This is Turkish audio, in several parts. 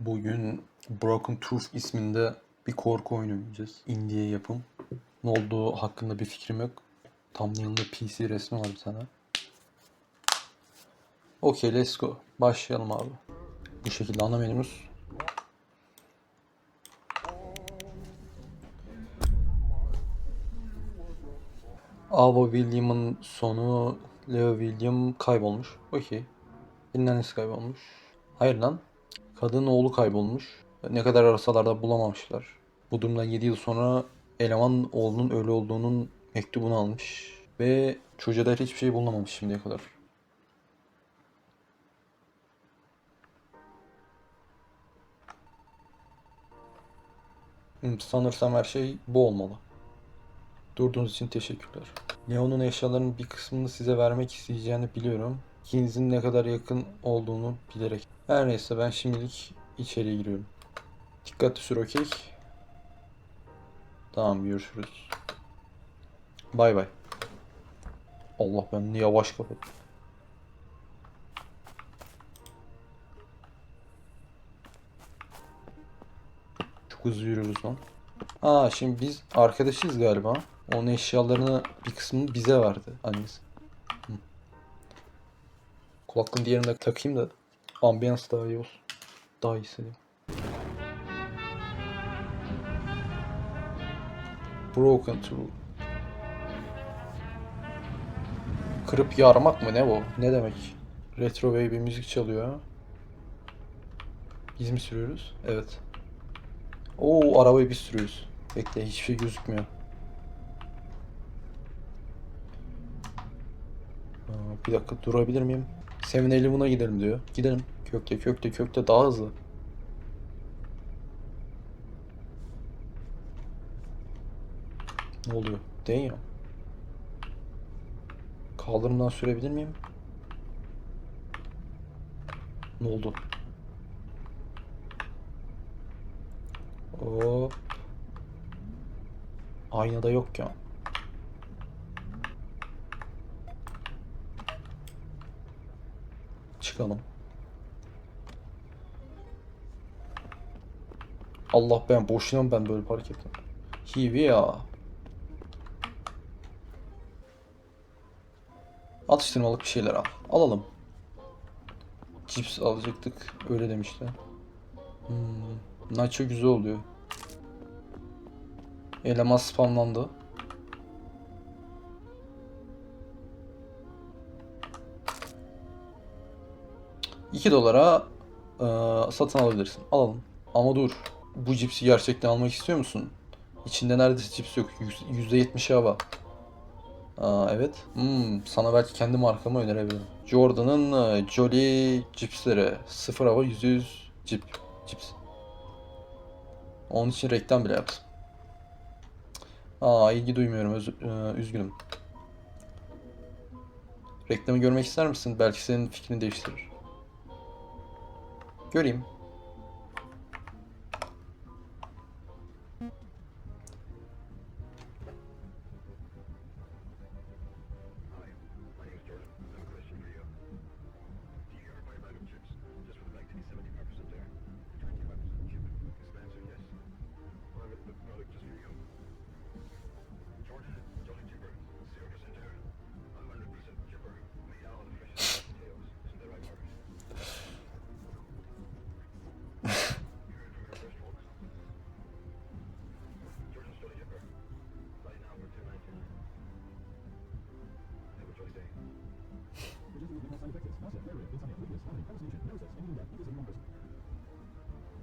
Bugün Broken Truth isminde bir korku oyunu oynayacağız. Indie yapım. Ne olduğu hakkında bir fikrim yok. Thumbnail'da PC resmi var bir tane. Okey let's go. Başlayalım abi. Bu şekilde ana menümüz. Ava William'ın sonu Leo William kaybolmuş. Okey. Annesi kaybolmuş. Hayır lan. Kadın oğlu kaybolmuş. Ne kadar arasalar da bulamamışlar. Bu durumdan 7 yıl sonra eleman oğlunun ölü olduğunun mektubunu almış. Ve çocuğa dair hiçbir şey bulunamamış şimdiye kadar. Hmm, Sanırsam her şey bu olmalı. Durduğunuz için teşekkürler. Leon'un eşyalarının bir kısmını size vermek isteyeceğini biliyorum. İkinizin ne kadar yakın olduğunu bilerek. Her neyse ben şimdilik içeriye giriyorum. Dikkatli sür okey. Tamam görüşürüz. Bay bay. Allah ben ne yavaş kapattım. Çok hızlı yürüyoruz lan. Aa şimdi biz arkadaşız galiba. Onun eşyalarını bir kısmını bize verdi annesi. Kulaklığın diğerini de takayım da ambiyans daha iyi olsun. Daha iyi hissediyorum. Broken True. Kırıp yarmak mı ne bu? Ne demek? Retro Wave bir müzik çalıyor. Biz mi sürüyoruz? Evet. Oo arabayı biz sürüyoruz. Bekle hiçbir şey gözükmüyor. Bir dakika durabilir miyim? Seven Eleven'a gidelim diyor. Gidelim. Kökte kökte kökte daha hızlı. Ne oluyor? Damn. Kaldırımdan sürebilir miyim? Ne oldu? Hop. Aynada yok ya. Çıkalım. Allah ben boşuna mı ben böyle park ettim? Hivi ya. Atıştırmalık bir şeyler al. Alalım. Cips alacaktık. Öyle demişler. Hmm. Nacho güzel oluyor. Eleman spamlandı. $2 dolara eee, satın alabilirsin. Alalım. Ama dur. Bu cipsi gerçekten almak istiyor musun? İçinde neredeyse cips yok. Yüz- %70 hava. Aa, evet. Hmm, sana belki kendi markamı önerebilirim. Jordan'ın e, Jolly cipsleri. Sıfır hava %100 cip. Cips. Onun için reklam bile yaptım. Aa ilgi duymuyorum öz- e, üzgünüm. Reklamı görmek ister misin? Belki senin fikrini değiştirir. Göreyim.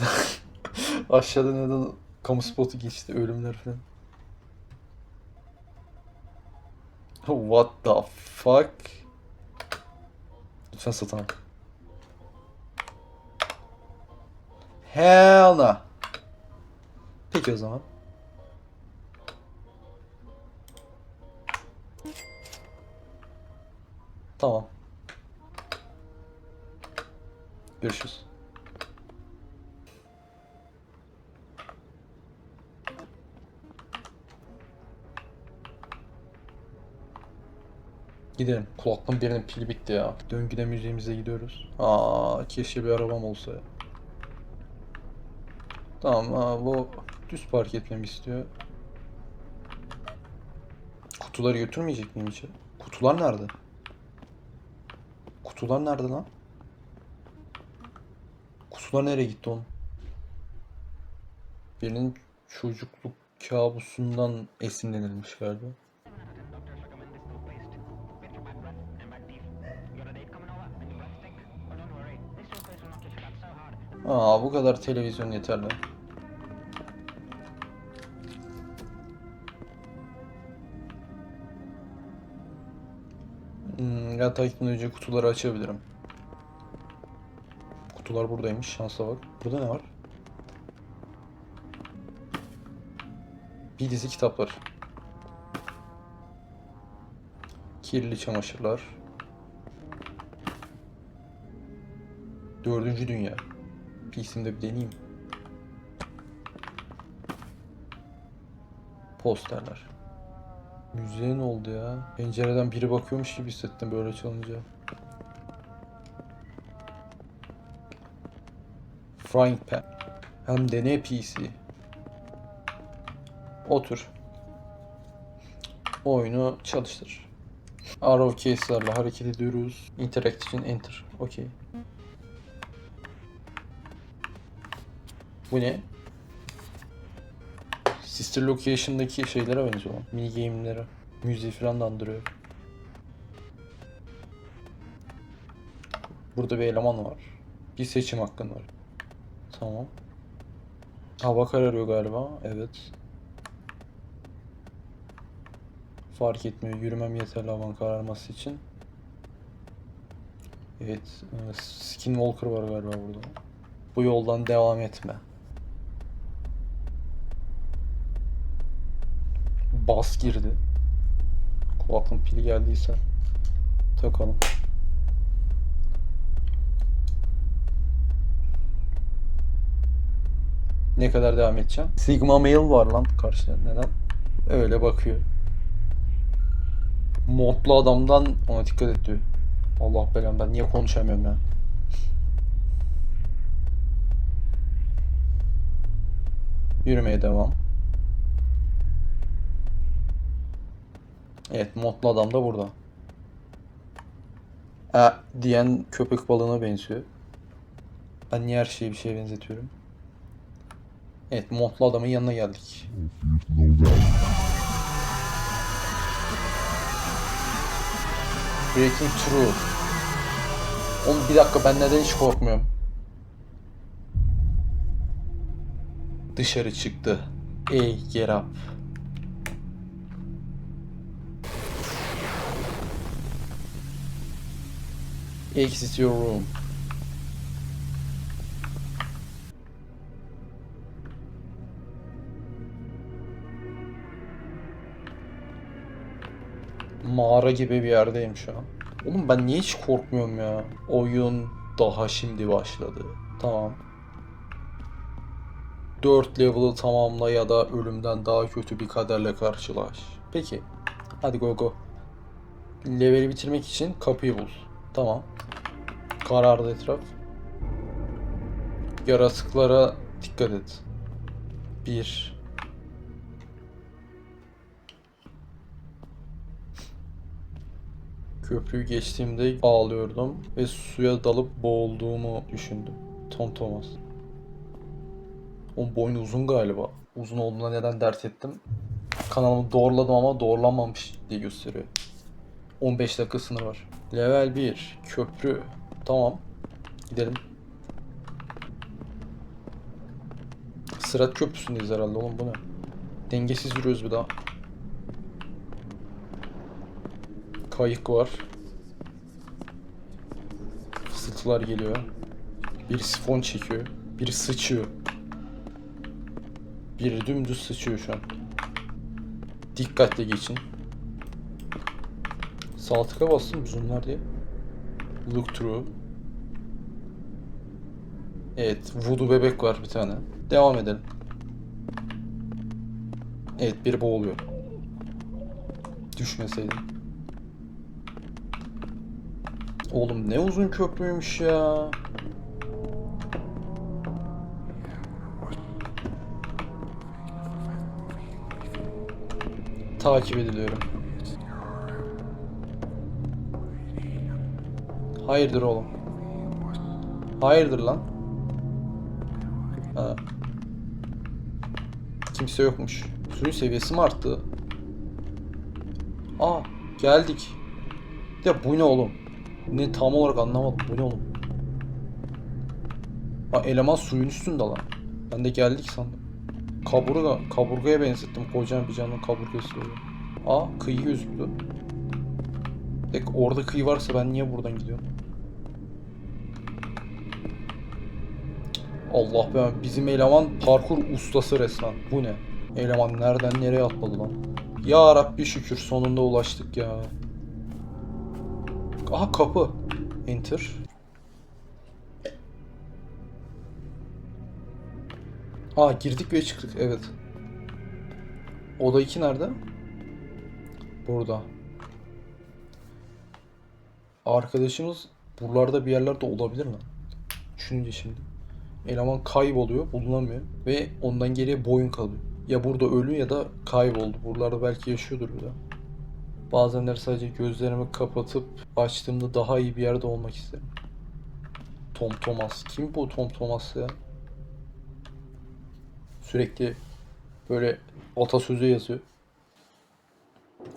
Aşağıda neden kamu spotu geçti ölümler falan. What the fuck? Lütfen satın al. Hell no. Peki o zaman. Tamam. Görüşürüz. Gidelim. Kulaklığın birinin pili bitti ya. Döngüde müziğimize gidiyoruz. Aa keşke bir arabam olsa ya. Tamam aa, bu düz park etmemi istiyor. Kutuları götürmeyecek miyim içeri? Kutular nerede? Kutular nerede lan? Kutular nereye gitti oğlum? Birinin çocukluk kabusundan esinlenilmiş galiba. Aa bu kadar televizyon yeterli. Hmm, yatağa gitmeden önce kutuları açabilirim. Kutular buradaymış. Şansa bak. Burada ne var? Bir dizi kitaplar. Kirli çamaşırlar. Dördüncü dünya. PC'mde bir deneyeyim. Posterler. Müziğe ne oldu ya? Pencereden biri bakıyormuş gibi hissettim böyle çalınca. Frying pan. Hem de ne PC. Otur. Oyunu çalıştır. Arrow case'larla hareket ediyoruz. Interact için enter. Okey. Bu ne? Sister Location'daki şeylere benziyor. Mini game'lere. Müziği falan da andırıyor. Burada bir eleman var. Bir seçim hakkın var. Tamam. Hava kararıyor galiba. Evet. Fark etmiyor. Yürümem yeterli havanın kararması için. Evet. e, Skinwalker var galiba burada. Bu yoldan devam etme. Bas girdi. Kulaklığın pili geldiyse takalım. Ne kadar devam edeceğim? Sigma mail var lan karşıda. Neden? Öyle bakıyor. Modlu adamdan ona dikkat et diyor. Allah belam ben niye konuşamıyorum ya. Yürümeye devam. Evet modlu adam da burada. E diyen köpek balığına benziyor. Ben niye her şeyi bir şeye benzetiyorum? Evet modlu adamın yanına geldik. Breaking Through. Oğlum bir dakika ben neden hiç korkmuyorum? Dışarı çıktı. Ey get up. Exit your room. Mağara gibi bir yerdeyim şu an. Oğlum ben niye hiç korkmuyorum ya? Oyun daha şimdi başladı. Tamam. 4 level'ı tamamla ya da ölümden daha kötü bir kaderle karşılaş. Peki. Hadi go go. Leveli bitirmek için kapıyı bul. Tamam. Karardı etraf. Yaratıklara dikkat et. 1 Köprüyü geçtiğimde ağlıyordum ve suya dalıp boğulduğumu düşündüm. Tom Thomas. Onun boynu uzun galiba. Uzun olduğuna neden dert ettim? Kanalımı doğruladım ama doğrulanmamış diye gösteriyor. 15 dakika sınır var. Level 1. Köprü. Tamam. Gidelim. Sırat köprüsündeyiz herhalde oğlum bu ne? Dengesiz yürüyoruz bir daha. Kayık var. Fısıltılar geliyor. Biri sifon çekiyor. Biri sıçıyor. Biri dümdüz sıçıyor şu an. Dikkatle geçin. Sağ tıka bastım zoomlar diye. Look through. Evet, voodoo bebek var bir tane. Devam edelim. Evet, biri boğuluyor. Düşmeseydim. Oğlum ne uzun köprüymüş ya. Takip ediliyorum. Hayırdır oğlum? Hayırdır lan? Ha. Kimse yokmuş. Suyun seviyesi mi arttı? Aa geldik. Ya bu ne oğlum? Ne tam olarak anlamadım. Bu ne oğlum? Ha eleman suyun üstünde lan. Ben de geldik sandım. Kaburga, kaburgaya benzettim. Kocaman bir canlı kaburgası böyle. Aa kıyı gözüktü. Tek orada kıyı varsa ben niye buradan gidiyorum? Allah be bizim eleman parkur ustası resmen. Bu ne? Eleman nereden nereye atladı lan? Ya Rabbi şükür sonunda ulaştık ya. Aha kapı. Enter. Aa girdik ve çıktık evet. Oda 2 nerede? Burada. Arkadaşımız buralarda bir yerlerde olabilir mi? Düşününce şimdi. Eleman kayboluyor, bulunamıyor ve ondan geriye boyun kalıyor. Ya burada ölü ya da kayboldu. Buralarda belki yaşıyordur bir de. Bazenleri sadece gözlerimi kapatıp açtığımda daha iyi bir yerde olmak isterim. Tom Thomas. Kim bu Tom Thomas ya? Sürekli böyle atasözü yazıyor.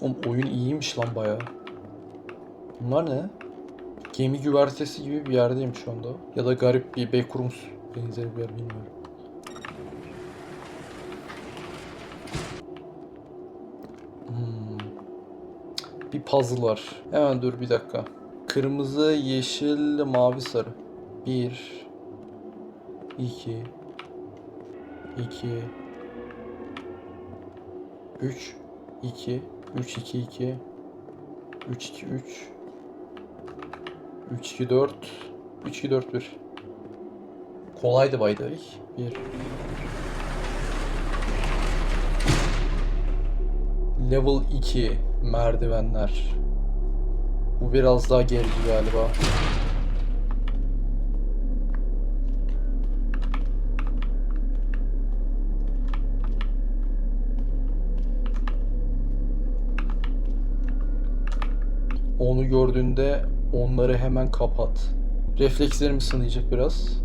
Oğlum oyun iyiymiş lan bayağı. Bunlar ne? Gemi güvertesi gibi bir yerdeyim şu anda. Ya da garip bir backrooms benzeri bir yer bilmiyorum. Puzzle var. Hemen dur bir dakika. Kırmızı, yeşil, mavi, sarı. Bir. iki, iki, Üç. iki, Üç, iki, iki, Üç, iki, üç, Üç, iki, dört, Üç, iki, dört, bir. Kolaydı by the way. Bir. Level 2 merdivenler. Bu biraz daha gerici galiba. Onu gördüğünde onları hemen kapat. Reflekslerim sınayacak biraz.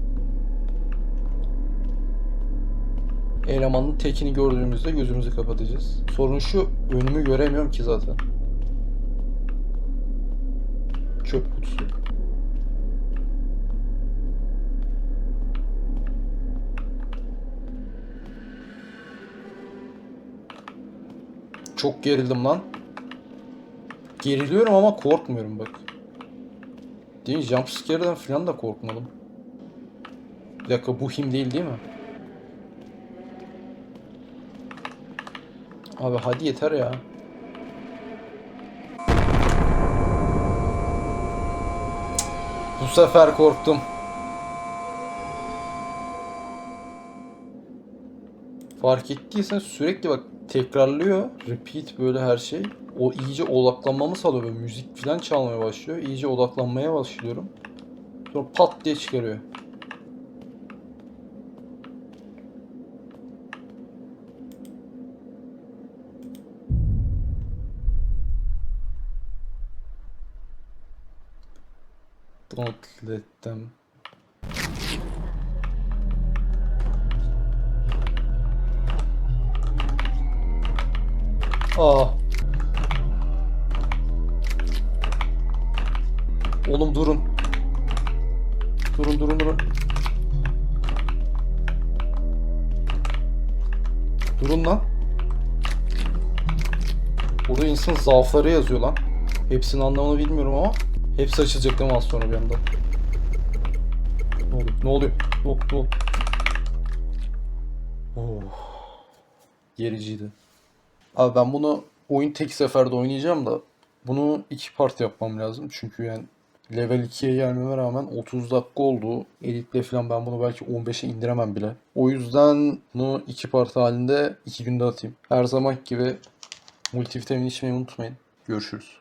Elemanın tekini gördüğümüzde gözümüzü kapatacağız. Sorun şu, önümü göremiyorum ki zaten. Çöp kutusu. Çok gerildim lan. Geriliyorum ama korkmuyorum bak. Değil mi? Jumpscare'den falan da korkmadım. Bir dakika bu him değil değil mi? Abi hadi yeter ya. Bu sefer korktum. Fark ettiysen sürekli bak tekrarlıyor. Repeat böyle her şey. O iyice odaklanmamı sağlıyor. Böyle müzik falan çalmaya başlıyor. İyice odaklanmaya başlıyorum. Sonra pat diye çıkarıyor. Don't let them. Aa. Oğlum durun. Durun durun durun. Durun lan. Burada insan zaafları yazıyor lan. Hepsinin anlamını bilmiyorum ama hepsi açılacak değil mi az sonra bir anda? Ne oluyor? Ne oluyor? Ne, ne oluyor? Oh. Gericiydi. Abi ben bunu oyun tek seferde oynayacağım da bunu iki part yapmam lazım. Çünkü yani level 2'ye gelmeme rağmen 30 dakika oldu. Editle falan ben bunu belki 15'e indiremem bile. O yüzden bunu iki part halinde iki günde atayım. Her zaman gibi multivitamin içmeyi unutmayın. Görüşürüz.